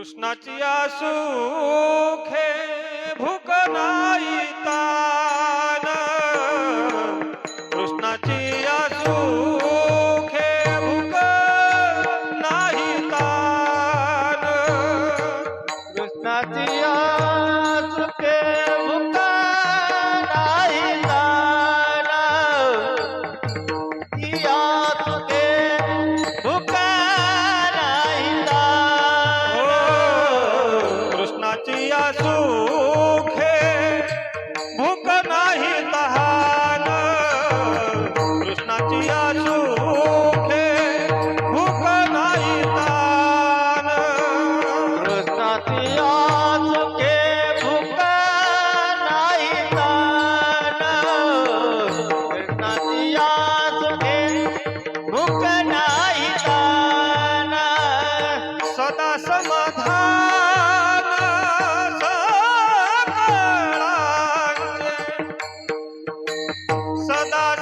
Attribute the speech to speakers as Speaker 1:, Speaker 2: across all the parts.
Speaker 1: कृष्णाची आसुखे भूक नाही तान कृष्णाची आसुखे भूक नाही तान
Speaker 2: कृष्णाची
Speaker 1: आ
Speaker 2: sana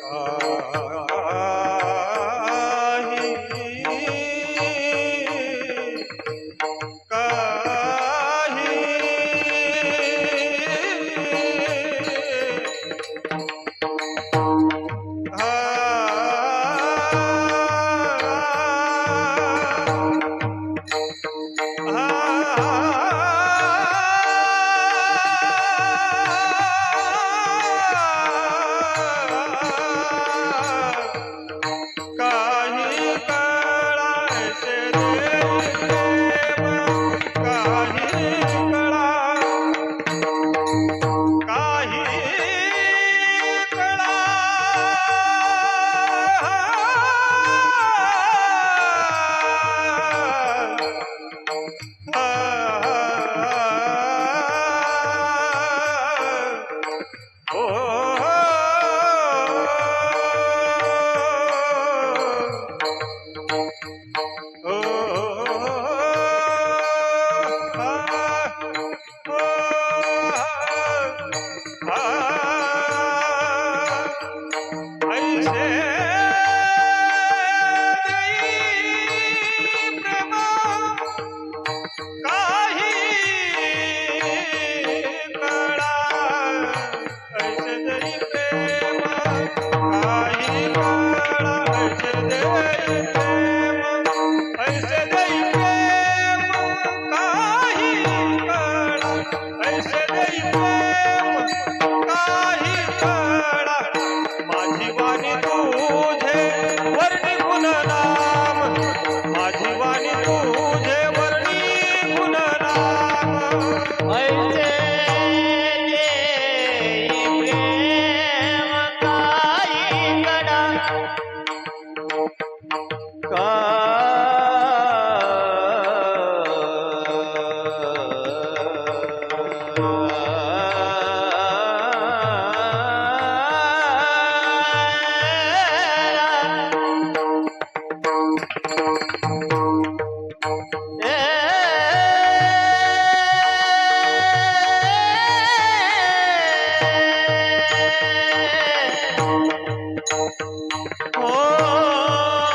Speaker 2: God.
Speaker 1: Palmas! Oh.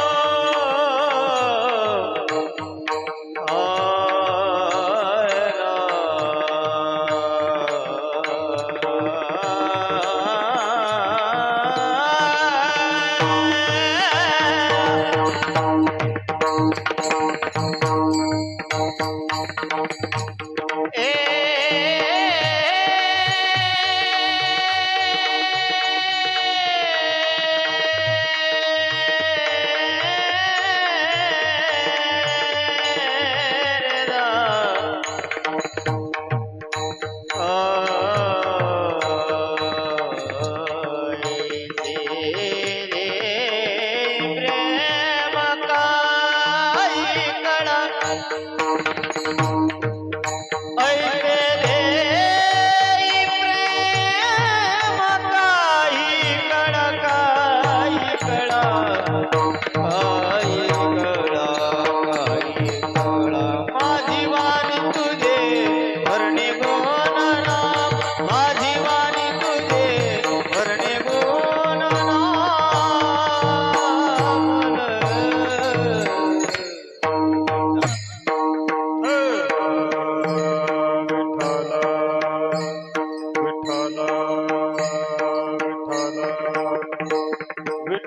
Speaker 1: Música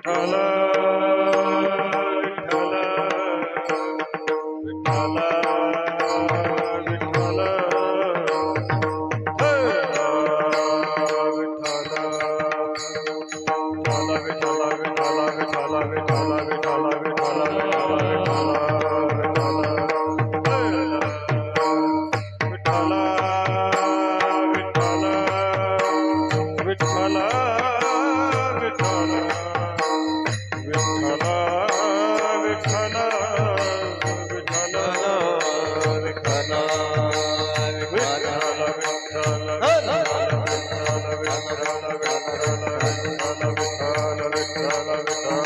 Speaker 2: Hello.
Speaker 1: Thank you.